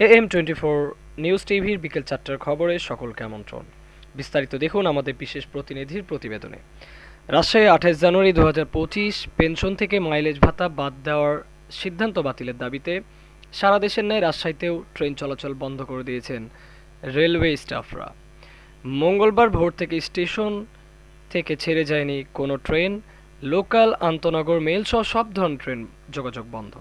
A M twenty four news টিভির বিকেল চারটার খবরে সকলকে আমন্ত্রণ। বিস্তারিত দেখুন আমাদের বিশেষ প্রতিনিধির প্রতিবেদনে। রাজশাহী আঠাশ জানুয়ারি দু হাজার পঁচিশ, পেনশন থেকে মাইলেজ ভাতা বাদ দেওয়ার সিদ্ধান্ত বাতিলের দাবিতে সারা দেশের ন্যায় রাজশাহীতেও ট্রেন চলাচল বন্ধ করে দিয়েছেন রেলওয়ে স্টাফরা। মঙ্গলবার ভোর থেকে স্টেশন থেকে ছেড়ে যায়নি কোনো ট্রেন, লোকাল আন্তনগর মেল সহ সব ধরনের ট্রেন যোগাযোগ বন্ধ।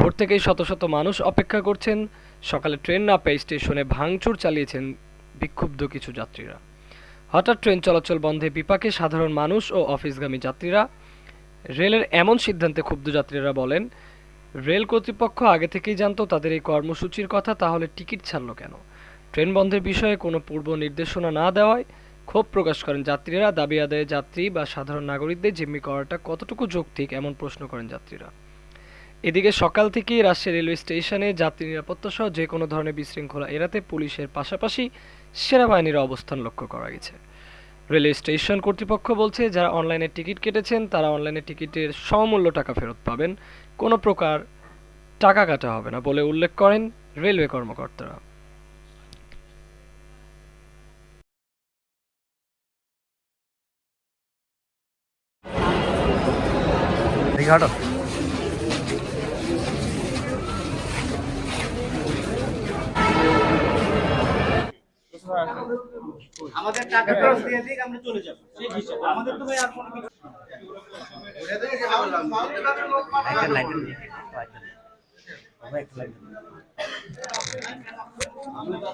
ভোর থেকেই শত শত মানুষ অপেক্ষা করছেন। সকালে ট্রেন না পেয়ে স্টেশনে ভাঙচুর চালিয়েছেন বিক্ষুব্ধ কিছু যাত্রীরা। হঠাৎ ট্রেন চলাচল বন্ধে বিপাকে সাধারণ মানুষ ও অফিসগামী যাত্রীরা। রেলের এমন সিদ্ধান্তে ক্ষুব্ধ যাত্রীরা বলেন, রেল কর্তৃপক্ষ আগে থেকেই জানতো তাদের এই কর্মসূচির কথা, তাহলে টিকিট ছাড়লো কেন? ট্রেন বন্ধের বিষয়ে কোনো পূর্ব নির্দেশনা না দেওয়ায় ক্ষোভ প্রকাশ করেন যাত্রীরা। দাবি আদায়ে যাত্রী বা সাধারণ নাগরিকদের জিম্মি করাটা কতটুকু যৌক্তিক, এমন প্রশ্ন করেন যাত্রীরা। এদিকে সকাল থেকেই রাজশাহী রেলওয়ে স্টেশনে যাত্রী নিরাপত্তা সহ যে কোনো ধরনের বিশৃঙ্খলা এড়াতে পুলিশের পাশাপাশি সেনাবাহিনীর অবস্থান লক্ষ্য করা গেছে। রেলওয়ে স্টেশন কর্তৃপক্ষ বলছে, যারা অনলাইনে টিকিট কেটেছেন, তারা অনলাইনে টিকিটের সমমূল্য টাকা ফেরত পাবেন। কোনো প্রকার টাকা কাটা হবে না বলে উল্লেখ করেন রেলওয়ে কর্মকর্তারা। আমাদের টাকা খরচ দিয়ে দিক, আমরা চলে যাব। সেই হিসাবে আমাদের তো ভাই আর কোনো কিছু আমরা